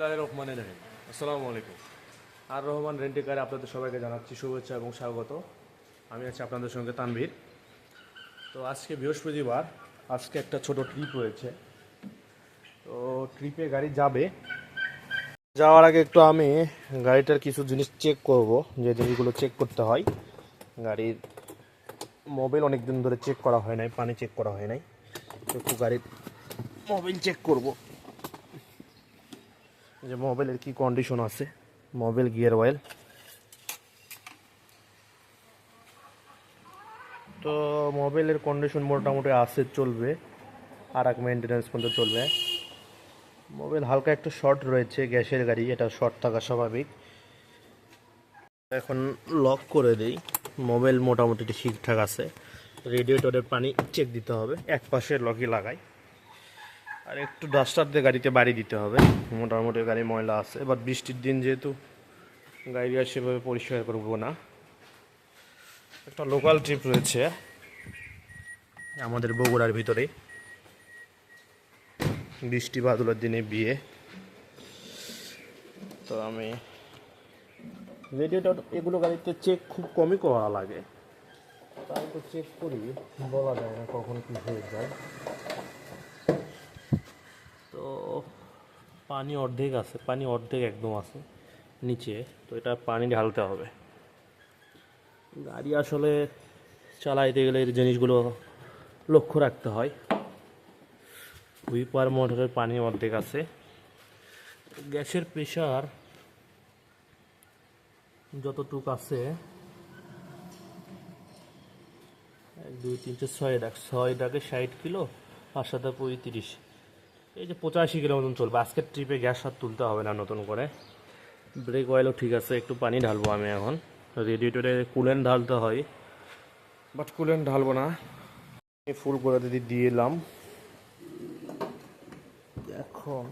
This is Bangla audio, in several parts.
রহমানির রহিম আসসালামু আলাইকুম। আর রহমান রেন্টিকারে আপনাদের সবাইকে জানাচ্ছি শুভেচ্ছা এবং স্বাগত। আমি আছি আপনাদের সঙ্গে তানভীর। তো আজকে বৃহস্পতিবার, আজকে একটা ছোট ট্রিপ রয়েছে। তো ট্রিপে গাড়ি যাবে। যাওয়ার আগে একটু আমি গাড়িটার কিছু জিনিস চেক করব। যে জিনিসগুলো চেক করতে হয়। গাড়ির মোবাইল অনেক দিন ধরে চেক করা হয় নাই, পানি চেক করা হয় নাই। একটু গাড়ির মোবাইল চেক করব। যে মোবাইলের কি কন্ডিশন আছে? মোবাইল গিয়ার অয়েল তো মোবাইলের কন্ডিশন মোটামুটি আছে, চলবে। আর এক মেনটেন্যান্স পর্যন্ত চলবে। মোবাইল হালকা একটু শর্ট রয়েছে, গ্যাসের গাড়ি, এটা শর্ট থাকা স্বাভাবিক। এখন লক করে দেই। মোবাইল মোটামুটি ঠিকঠাক আছে। রেডিয়েটরের পানি চেক দিতে হবে। এক পাশে লকই লাগাই। আর একটু ডাস্টার দিয়ে গাড়িতে বাড়ি দিতে হবে। মোটামুটি গাড়ি ময়লা আছে, এবার বৃষ্টির দিন যেহেতু গাড়ি আর সেভাবে পরিষ্কার করব না। একটা লোকাল ট্রিপ রয়েছে আমাদের বগুড়ার ভিতরে বৃষ্টি বাদলের দিনে বিয়ে। তো আমি রেডিয়েটর এগুলো গাড়িতে চেক খুব কমই করা লাগে। তাই তো চেক করি, বলা যায় না কখন কী হয়ে যায়। পানি অর্ধেক আছে, পানি অর্ধেক একদম আছে নিচে, তো এটা পানি ঢালতে হবে। গাড়ি আসলে চালাইতে গেলে এই জিনিসগুলো লক্ষ্য রাখতে হয়। হুইপার মোটরের পানি অর্ধেক আছে। গ্যাসের প্রেশার যতটুক আছে, এক, দুই, তিন, চার, ছয় ডাক ছয় ডাকে ষাট কিলো আর সাথে পঁয়ত্রিশ। এই যে পঁচাশি কিলো মতন চলবে। আজকের ট্রিপে গ্যাস হাত তুলতে হবে না নতুন করে। ব্রেক অয়েলও ঠিক আছে, একটু পানি ঢালবো আমি এখন। রেডিয়েটরে কুলেন্ট ঢালতে হয়। বাট কুলেন্ট ঢালবো না। ফুল করে দিদি দিয়ে এলাম। এখন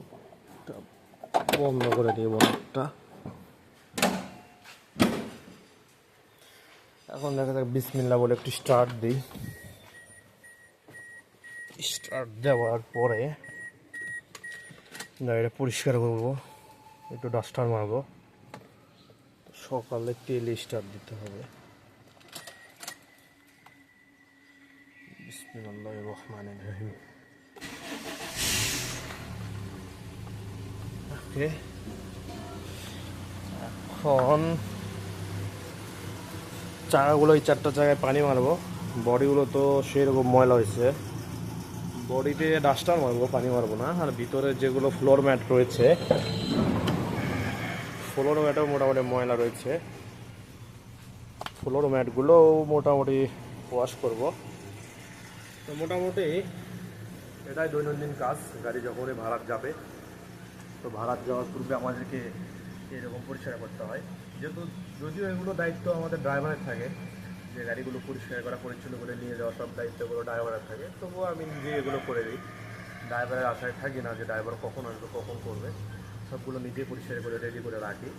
বন্ধ করে দিই বনটা এখন দেখা যাক বিসমিল্লা বলে একটু স্টার্ট দিই। স্টার্ট দেওয়ার পরে গাড়িটা পরিষ্কার করব। একটু ডাস্টার মারবো। সকালে তেল স্টার্ট দিতে হবে। এখন চাকাগুলো এই চারটা জায়গায় পানি মারবো। বডিগুলো তো সেরকম ময়লা হয়েছে। বডিতে ডাস্টার মারবো, পানি মারবো না, আর ভিতরে যেগুলো ফ্লোর ম্যাট রয়েছে ফ্লোর ম্যাটও মোটামুটি ময়লা রয়েছে। ফ্লোর ম্যাটগুলো মোটামুটি ওয়াশ করব। তো মোটামুটি এটাই দৈনন্দিন কাজ, গাড়ি যখনই ভাড়ার যাবে, তো ভাড়ার যাওয়ার পূর্বে আমাদেরকে এরকম পরিষ্কার করতে হয়। যেহেতু যদিও এগুলো দায়িত্ব আমাদের ড্রাইভারের থাকে যে গাড়িগুলো পরিষ্কার করা পরিচ্ছন্ন করে নিয়ে যাওয়া সব দায়িত্বগুলো ড্রাইভারের থাকে, তবুও আমি নিজে এগুলো করে দিই। ড্রাইভারের আশায় থাকি না যে ড্রাইভার কখন আসবে, কখন করবে। সবগুলো নিজে পরিষ্কার করে রেডি করে রাখি।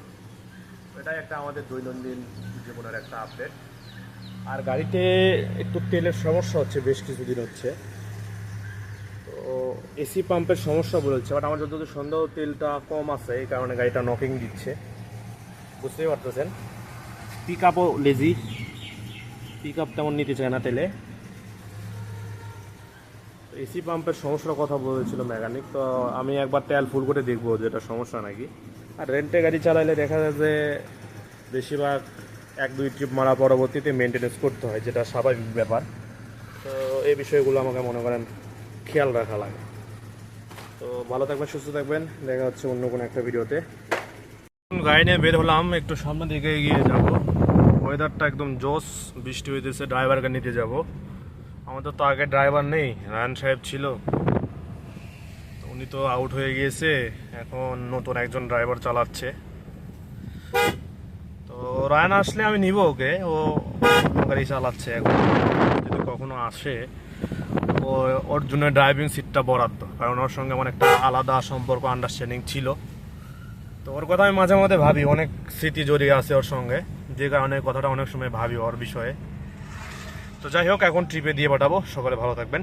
এটাই একটা আমাদের দৈনন্দিন জীবনের একটা আপডেট আর গাড়িতে একটু তেলের সমস্যা হচ্ছে, বেশ কিছুদিন হচ্ছে। তো এসি পাম্পের সমস্যা বলেছে বাট আমার যতদূর সন্দেহ, তেলটা কম আছে, এই কারণে গাড়িটা নকিং দিচ্ছে। বুঝতেই পারতেছেন? পিক আপও লেজি পিক আপ তেমন নিতে চায় না তেলে। এসি পাম্পের সমস্যার কথা বলেছিল মেকানিক তো আমি একবার তেল ফুল করে দেখব যে এটা সমস্যা নাকি। আর রেন্টে গাড়ি চালাইলে দেখা যায় যে বেশিরভাগ এক, দুই ট্রিপ মারা পরবর্তীতে মেনটেনেন্স করতে হয়, যেটা স্বাভাবিক ব্যাপার। তো এই বিষয়গুলো আমাকে মনে করেন খেয়াল রাখা লাগে। তো ভালো থাকবেন, সুস্থ থাকবেন। দেখা হচ্ছে অন্য কোনো একটা ভিডিওতে গাড়ি নিয়ে বের হলাম, একটু সামনের দিকে এগিয়ে যাব। ওয়েদারটা একদম জোস বৃষ্টি হইতেছে, ড্রাইভারকে নিতে যাব। আমাদের তো আগে ড্রাইভার নেই, রায়ন সাহেব ছিল। উনি তো আউট হয়ে গিয়েছে, এখন নতুন একজন ড্রাইভার চালাচ্ছে। তো রায়ন আসলে আমি নিব ওকে, ও গাড়ি চালাচ্ছে এখন। যদি কখনো আসে, ও ওর জন্য ড্রাইভিং সিটটা বরাদ্দ, কারণ ওর সঙ্গে আমার একটা আলাদা সম্পর্ক আন্ডারস্ট্যান্ডিং ছিল। তো ওর কথা আমি মাঝে মাঝে ভাবি, অনেক স্মৃতি জড়িয়ে আছে ওর সঙ্গে। যে কারণে কথাটা অনেক সময় ভাবি ওর বিষয়ে। তো যাই হোক, এখন ট্রিপে দিয়ে পাঠাবো। সকালে ভালো থাকবেন।